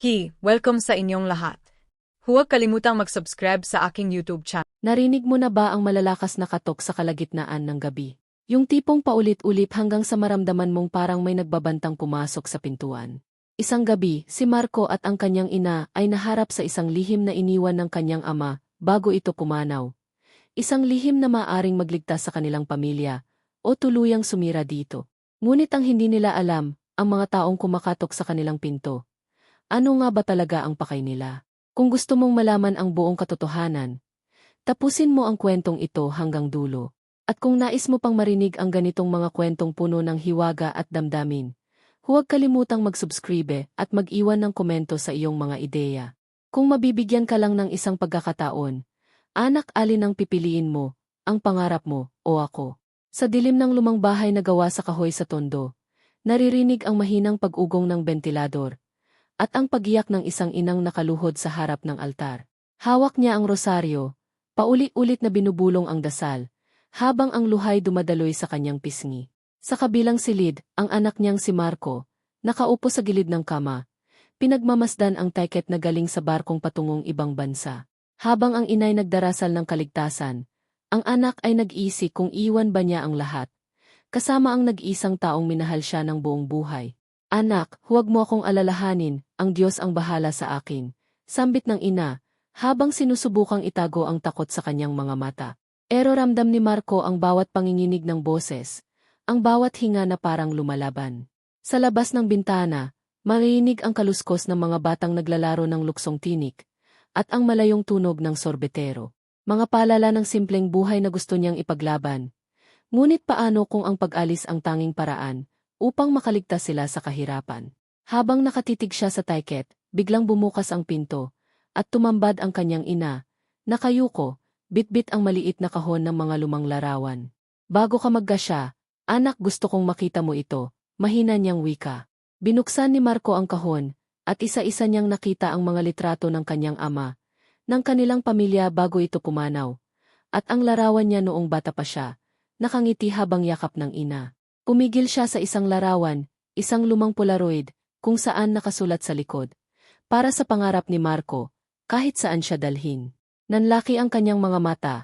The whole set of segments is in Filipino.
Hi, welcome sa inyong lahat. Huwag kalimutang mag-subscribe sa aking YouTube channel. Narinig mo na ba ang malalakas na katok sa kalagitnaan ng gabi? Yung tipong paulit-ulit hanggang sa maramdaman mong parang may nagbabantang pumasok sa pintuan. Isang gabi, si Marco at ang kanyang ina ay naharap sa isang lihim na iniwan ng kanyang ama bago ito pumanaw. Isang lihim na maaring magligtas sa kanilang pamilya o tuluyang sumira dito. Ngunit ang hindi nila alam, ang mga taong kumakatok sa kanilang pinto. Ano nga ba talaga ang pakay nila? Kung gusto mong malaman ang buong katotohanan, tapusin mo ang kwentong ito hanggang dulo. At kung nais mo pang marinig ang ganitong mga kwentong puno ng hiwaga at damdamin, huwag kalimutang mag-subscribe at mag-iwan ng komento sa iyong mga ideya. Kung mabibigyan ka lang ng isang pagkakataon, anak alin ang pipiliin mo, ang pangarap mo o ako. Sa dilim ng lumang bahay na gawa sa kahoy sa tondo, naririnig ang mahinang pag-ugong ng ventilador, at ang pagiyak ng isang inang nakaluhod sa harap ng altar. Hawak niya ang rosaryo, pauli-ulit na binubulong ang dasal, habang ang luhay dumadaloy sa kanyang pisngi. Sa kabilang silid, ang anak niyang si Marco, nakaupo sa gilid ng kama, pinagmamasdan ang tiket na galing sa barkong patungong ibang bansa. Habang ang inay nagdarasal ng kaligtasan, ang anak ay nag-isik kung iwan ba niya ang lahat, kasama ang nag-isang taong minahal siya ng buong buhay. Anak, huwag mo akong alalahanin, ang Diyos ang bahala sa akin. Sambit ng ina, habang sinusubukang itago ang takot sa kanyang mga mata. Ero ramdam ni Marco ang bawat panginginig ng boses, ang bawat hinga na parang lumalaban. Sa labas ng bintana, marinig ang kaluskos ng mga batang naglalaro ng luksong tinik, at ang malayong tunog ng sorbetero. Mga palala ng simpleng buhay na gusto niyang ipaglaban. Ngunit paano kung ang pag-alis ang tanging paraan, upang makaligtas sila sa kahirapan. Habang nakatitig siya sa tiket, biglang bumukas ang pinto, at tumambad ang kanyang ina, nakayuko, bitbit ang maliit na kahon ng mga lumang larawan. Bago ka maggasya, anak gusto kong makita mo ito, mahina niyang wika. Binuksan ni Marco ang kahon, at isa-isa niyang nakita ang mga litrato ng kanyang ama, ng kanilang pamilya bago ito pumanaw, at ang larawan niya noong bata pa siya, nakangiti habang yakap ng ina. Pumigil siya sa isang larawan, isang lumang polaroid, kung saan nakasulat sa likod. Para sa pangarap ni Marco, kahit saan siya dalhin. Nanlaki ang kanyang mga mata,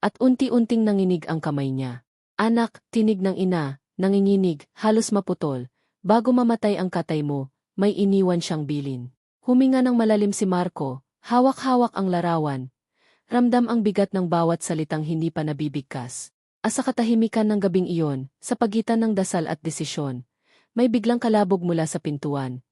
at unti-unting nanginig ang kamay niya. Anak, tinig ng ina, nanginginig, halos maputol. Bago mamatay ang katay mo, may iniwan siyang bilin. Huminga ng malalim si Marco, hawak-hawak ang larawan. Ramdam ang bigat ng bawat salitang hindi pa nabibigkas. Asa katahimikan ng gabing iyon, sa pagitan ng dasal at desisyon, may biglang kalabog mula sa pintuan.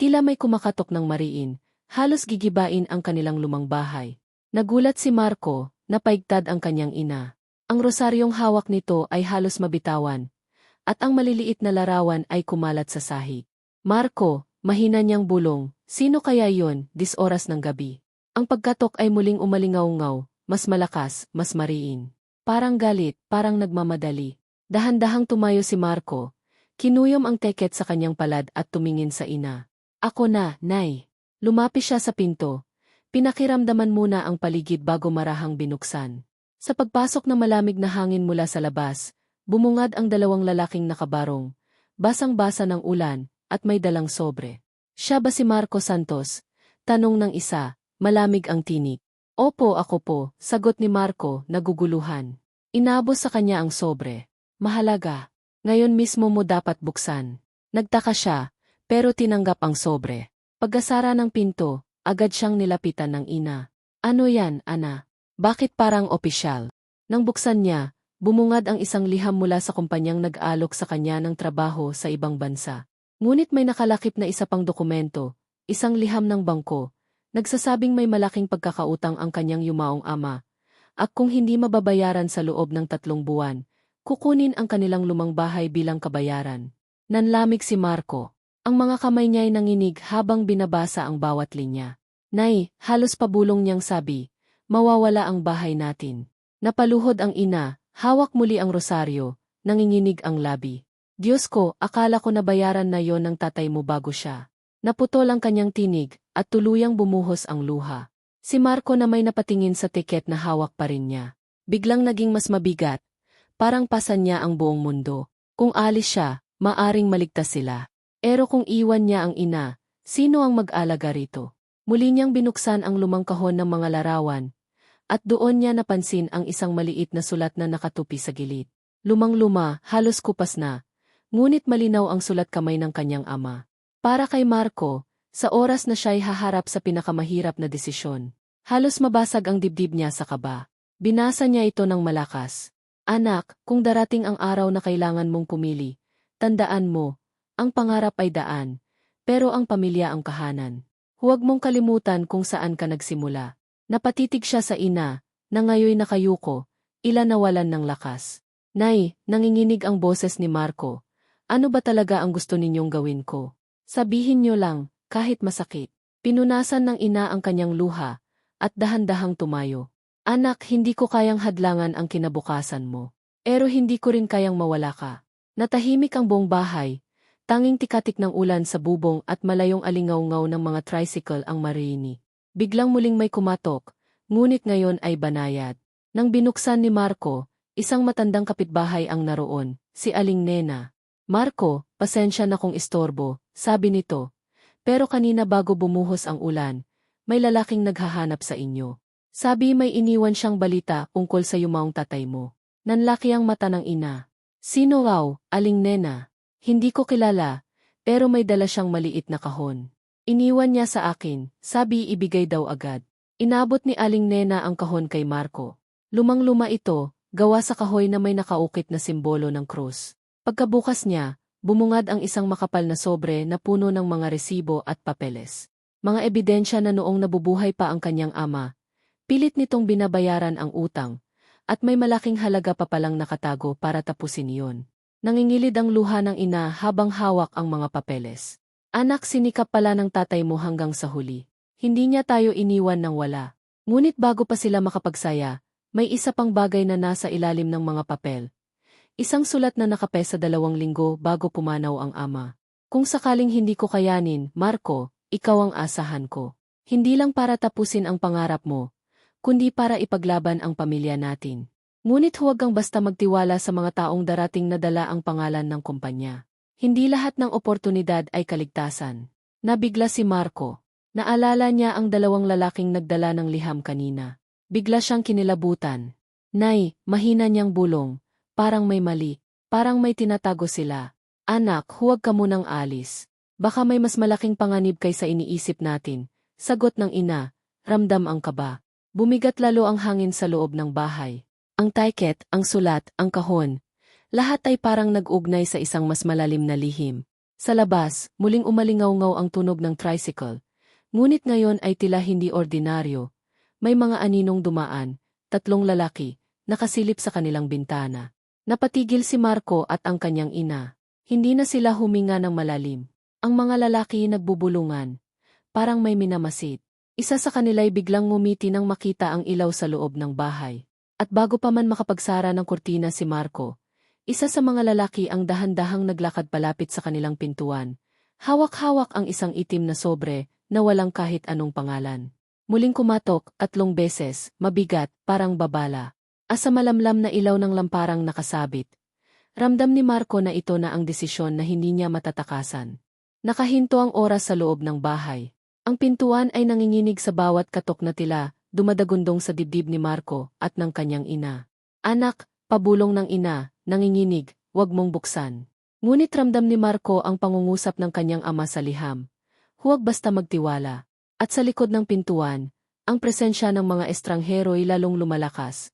Tila may kumakatok ng mariin, halos gigibain ang kanilang lumang bahay. Nagulat si Marco, napaigtad ang kanyang ina. Ang rosaryong hawak nito ay halos mabitawan, at ang maliliit na larawan ay kumalat sa sahig. Marco, mahina niyang bulong, sino kaya yon, dis oras ng gabi? Ang pagkatok ay muling umalingaw-ngaw, mas malakas, mas mariin. Parang galit, parang nagmamadali. Dahan-dahang tumayo si Marco. Kinuyom ang teket sa kanyang palad at tumingin sa ina. Ako na, nay. Lumapis siya sa pinto. Pinakiramdaman muna ang paligid bago marahang binuksan. Sa pagpasok ng malamig na hangin mula sa labas, bumungad ang dalawang lalaking nakabarong. Basang-basa ng ulan, at may dalang sobre. Siya ba si Marco Santos? Tanong ng isa, malamig ang tinik. Opo ako po, sagot ni Marco, naguguluhan. Inabos sa kanya ang sobre. Mahalaga. Ngayon mismo mo dapat buksan. Nagtaka siya, pero tinanggap ang sobre. Pagkasara ng pinto, agad siyang nilapitan ng ina. Ano yan, ana? Bakit parang opisyal? Nang buksan niya, bumungad ang isang liham mula sa kumpanyang nag-alok sa kanya ng trabaho sa ibang bansa. Ngunit may nakalakip na isa pang dokumento, isang liham ng bangko, Nagsasabing may malaking pagkakautang ang kanyang yumaong ama, at kung hindi mababayaran sa loob ng tatlong buwan, kukunin ang kanilang lumang bahay bilang kabayaran. Nanlamig si Marco. Ang mga kamay niya ay nanginig habang binabasa ang bawat linya. Nay, halos pabulong niyang sabi, mawawala ang bahay natin. Napaluhod ang ina, hawak muli ang rosaryo, nanginginig ang labi. Diyos ko, akala ko nabayaran na yon ng tatay mo bago siya. Naputol ang kanyang tinig, at tuluyang bumuhos ang luha. Si Marco na may napatingin sa tiket na hawak pa rin niya. Biglang naging mas mabigat, parang pasan niya ang buong mundo. Kung alis siya, maaring maligtas sila. Pero kung iwan niya ang ina, Sino ang mag-alaga rito? Muli niyang binuksan ang lumang kahon ng mga larawan, at doon niya napansin ang isang maliit na sulat na nakatupi sa gilid. Lumang-luma, halos kupas na, ngunit malinaw ang sulat kamay ng kanyang ama. Para kay Marco, sa oras na siya'y haharap sa pinakamahirap na desisyon, halos mabasag ang dibdib niya sa kaba. Binasa niya ito ng malakas. Anak, kung darating ang araw na kailangan mong pumili, tandaan mo, ang pangarap ay daan, pero ang pamilya ang kahanan. Huwag mong kalimutan kung saan ka nagsimula. Napatitig siya sa ina, na ngayoy nakayuko, ilan nawalan ng lakas. Nay, nanginginig ang boses ni Marco. Ano ba talaga ang gusto ninyong gawin ko? Sabihin niyo lang, kahit masakit. Pinunasan ng ina ang kanyang luha, at dahan-dahang tumayo. Anak, hindi ko kayang hadlangan ang kinabukasan mo. Pero hindi ko rin kayang mawala ka. Natahimik ang buong bahay, tanging tikatik ng ulan sa bubong at malayong alingaw-ngaw ng mga tricycle ang mariini. Biglang muling may kumatok, ngunit ngayon ay banayad. Nang binuksan ni Marco, isang matandang kapitbahay ang naroon, si Aling Nena. Marco, pasensya na kung istorbo, sabi nito. Pero kanina bago bumuhos ang ulan, may lalaking naghahanap sa inyo. Sabi may iniwan siyang balita tungkol sa yumaong tatay mo. Nanlaki ang mata ng ina. Sino raw, Aling Nena? Hindi ko kilala, pero may dala siyang maliit na kahon. Iniwan niya sa akin, sabi ibigay daw agad. Inabot ni Aling Nena ang kahon kay Marco. Lumang-luma ito, gawa sa kahoy na may nakaukit na simbolo ng krus. Pagkabukas niya, bumungad ang isang makapal na sobre na puno ng mga resibo at papeles. Mga ebidensya na noong nabubuhay pa ang kanyang ama. Pilit nitong binabayaran ang utang, at may malaking halaga pa palang nakatago para tapusin iyon. Nangingilid ang luha ng ina habang hawak ang mga papeles. Anak sinikap pala ng tatay mo hanggang sa huli. Hindi niya tayo iniwan ng wala. Ngunit bago pa sila makapagsaya, may isa pang bagay na nasa ilalim ng mga papel. Isang sulat na nakape sa dalawang linggo bago pumanaw ang ama. Kung sakaling hindi ko kayanin, Marco, ikaw ang asahan ko. Hindi lang para tapusin ang pangarap mo, kundi para ipaglaban ang pamilya natin. Ngunit huwag kang basta magtiwala sa mga taong darating na dala ang pangalan ng kumpanya. Hindi lahat ng oportunidad ay kaligtasan. Nabigla si Marco. Naalala niya ang dalawang lalaking nagdala ng liham kanina. Bigla siyang kinilabutan. Nay, mahina niyang bulong. Parang may mali. Parang may tinatago sila. Anak, huwag ka munang alis. Baka may mas malaking panganib kaysa iniisip natin. Sagot ng ina. Ramdam ang kaba. Bumigat lalo ang hangin sa loob ng bahay. Ang taiket, ang sulat, ang kahon. Lahat ay parang nag-ugnay sa isang mas malalim na lihim. Sa labas, muling umalingaw-ngaw ang tunog ng tricycle. Ngunit ngayon ay tila hindi ordinaryo, may mga aninong dumaan, tatlong lalaki, nakasilip sa kanilang bintana. Napatigil si Marco at ang kanyang ina. Hindi na sila huminga ng malalim. Ang mga lalaki nagbubulungan. Parang may minamasid. Isa sa kanila'y biglang ngumiti nang makita ang ilaw sa loob ng bahay. At bago pa man makapagsara ng kurtina si Marco, isa sa mga lalaki ang dahan-dahang naglakad palapit sa kanilang pintuan. Hawak-hawak ang isang itim na sobre na walang kahit anong pangalan. Muling kumatok, atlong beses, mabigat, parang babala. Asa malamlam na ilaw ng lamparang nakasabit. Ramdam ni Marco na ito na ang desisyon na hindi niya matatakasan. Nakahinto ang oras sa loob ng bahay. Ang pintuan ay nanginginig sa bawat katok na tila, dumadagundong sa dibdib ni Marco at ng kanyang ina. Anak, pabulong ng ina, nanginginig, wag mong buksan. Ngunit ramdam ni Marco ang pangungusap ng kanyang ama sa liham. Huwag basta magtiwala. At sa likod ng pintuan, ang presensya ng mga estranghero ay lalong lumalakas.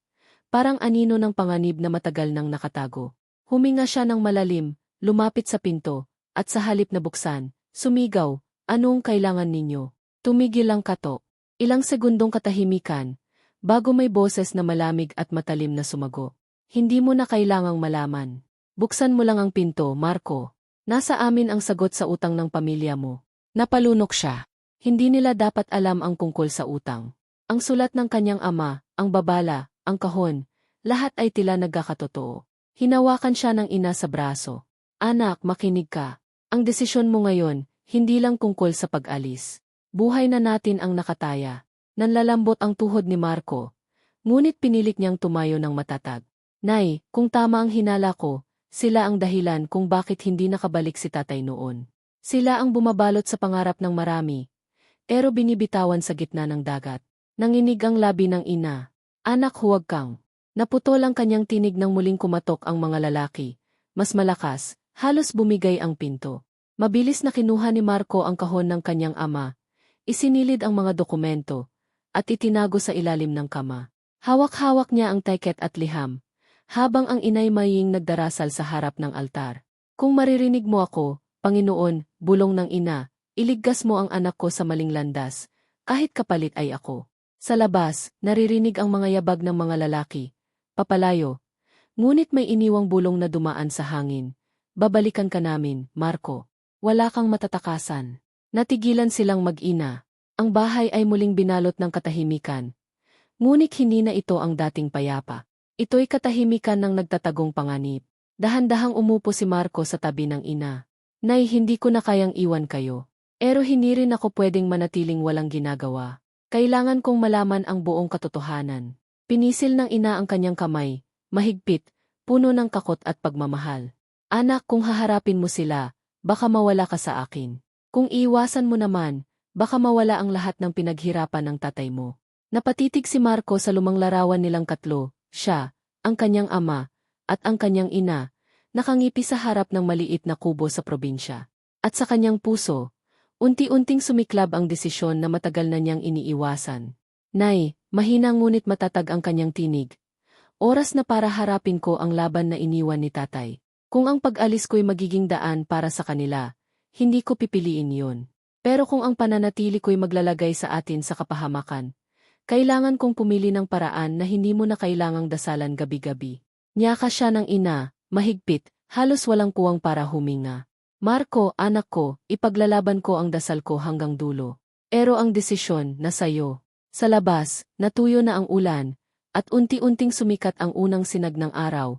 Parang anino ng panganib na matagal nang nakatago. Huminga siya ng malalim, lumapit sa pinto, at sa halip na buksan, sumigaw, anong kailangan ninyo? Tumigil lang kato. Ilang segundong katahimikan, bago may boses na malamig at matalim na sumago. Hindi mo na kailangang malaman. Buksan mo lang ang pinto, Marco. Nasa amin ang sagot sa utang ng pamilya mo. Napalunok siya. Hindi nila dapat alam ang tungkol sa utang. Ang sulat ng kanyang ama, ang babala, ang kahon, lahat ay tila nagkakatotoo. Hinawakan siya ng ina sa braso. Anak, makinig ka. Ang desisyon mo ngayon, hindi lang tungkol sa pag-alis. Buhay na natin ang nakataya. Nanlalambot ang tuhod ni Marco. Ngunit pinilit niyang tumayo ng matatag. Nay, kung tama ang hinala ko, sila ang dahilan kung bakit hindi nakabalik si tatay noon. Sila ang bumabalot sa pangarap ng marami, pero binibitawan sa gitna ng dagat. Nanginig ang labi ng ina. Anak huwag kang. Naputol ang kanyang tinig nang muling kumatok ang mga lalaki. Mas malakas, halos bumigay ang pinto. Mabilis na kinuha ni Marco ang kahon ng kanyang ama. Isinilid ang mga dokumento, at itinago sa ilalim ng kama. Hawak-hawak niya ang teket at liham, habang ang inay maying nagdarasal sa harap ng altar. Kung maririnig mo ako, Panginoon, bulong ng ina, iliggas mo ang anak ko sa maling landas, kahit kapalit ay ako. Sa labas, naririnig ang mga yabag ng mga lalaki. Papalayo. Ngunit may iniwang bulong na dumaan sa hangin. Babalikan ka namin, Marco. Wala kang matatakasan. Natigilan silang mag-ina. Ang bahay ay muling binalot ng katahimikan. Ngunit hindi na ito ang dating payapa. Ito'y katahimikan ng nagtatagong panganib. Dahan-dahang umupo si Marco sa tabi ng ina. Nay, hindi ko na kayang iwan kayo. Pero hindi rin ako pwedeng manatiling walang ginagawa. Kailangan kong malaman ang buong katotohanan. Pinisil ng ina ang kanyang kamay, mahigpit, puno ng kakot at pagmamahal. Anak, kung haharapin mo sila, baka mawala ka sa akin. Kung iwasan mo naman, baka mawala ang lahat ng pinaghirapan ng tatay mo. Napatitig si Marco sa lumang larawan nilang katlo, siya, ang kanyang ama, at ang kanyang ina, nakangipi sa harap ng maliit na kubo sa probinsya. At sa kanyang puso, unti-unting sumiklab ang desisyon na matagal na niyang iniiwasan. Nay, mahina ngunit matatag ang kanyang tinig. Oras na para harapin ko ang laban na iniwan ni tatay. Kung ang pag-alis ko'y magiging daan para sa kanila, hindi ko pipiliin yun. Pero kung ang pananatili ko'y maglalagay sa atin sa kapahamakan, kailangan kong pumili ng paraan na hindi mo na kailangang dasalan gabi-gabi. Niyaka siya ng ina, mahigpit, halos walang kuwang para huminga. Marco, anak ko, ipaglalaban ko ang dasal ko hanggang dulo. Pero ang desisyon, nasa iyo. Sa labas, natuyo na ang ulan, at unti-unting sumikat ang unang sinag ng araw,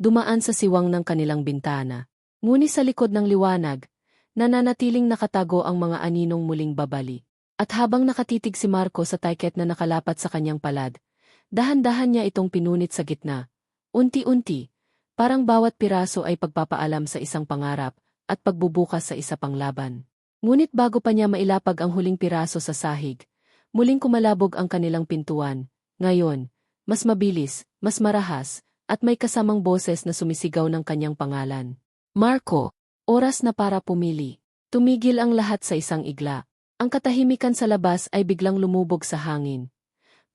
dumaan sa siwang ng kanilang bintana. Ngunit sa likod ng liwanag, nananatiling nakatago ang mga aninong muling babali. At habang nakatitig si Marco sa tiket na nakalapat sa kanyang palad, dahan-dahan niya itong pinunit sa gitna. Unti-unti, parang bawat piraso ay pagpapaalam sa isang pangarap at pagbubukas sa isa pang laban. Ngunit bago pa niya mailapag ang huling piraso sa sahig, muling kumalabog ang kanilang pintuan. Ngayon, mas mabilis, mas marahas, at may kasamang boses na sumisigaw ng kanyang pangalan. Marco, oras na para pumili. Tumigil ang lahat sa isang igla. Ang katahimikan sa labas ay biglang lumubog sa hangin.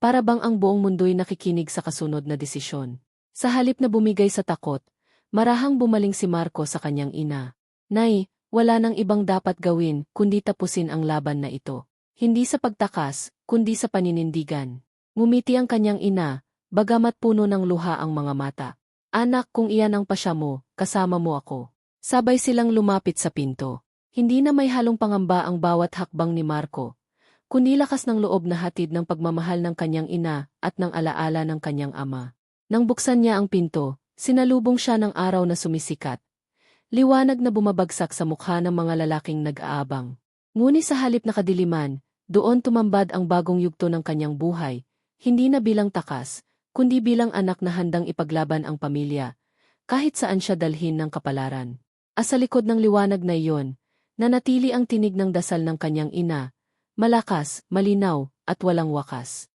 Para bang ang buong mundo'y nakikinig sa kasunod na desisyon. Sa halip na bumigay sa takot, marahang bumaling si Marco sa kanyang ina. Nay, wala nang ibang dapat gawin kundi tapusin ang laban na ito. Hindi sa pagtakas, kundi sa paninindigan. Ngumiti ang kanyang ina, bagamat puno ng luha ang mga mata. Anak, kung iyan ang pasya mo, kasama mo ako. Sabay silang lumapit sa pinto. Hindi na may halong pangamba ang bawat hakbang ni Marco, kundi lakas ng loob na hatid ng pagmamahal ng kanyang ina at ng alaala ng kanyang ama. Nang buksan niya ang pinto, sinalubong siya ng araw na sumisikat. Liwanag na bumabagsak sa mukha ng mga lalaking nag-aabang. Ngunit sa halip na kadiliman, doon tumambad ang bagong yugto ng kanyang buhay, hindi na bilang takas, kundi bilang anak na handang ipaglaban ang pamilya, kahit saan siya dalhin ng kapalaran. As sa likod ng liwanag na iyon, nanatili ang tinig ng dasal ng kanyang ina, malakas, malinaw, at walang wakas.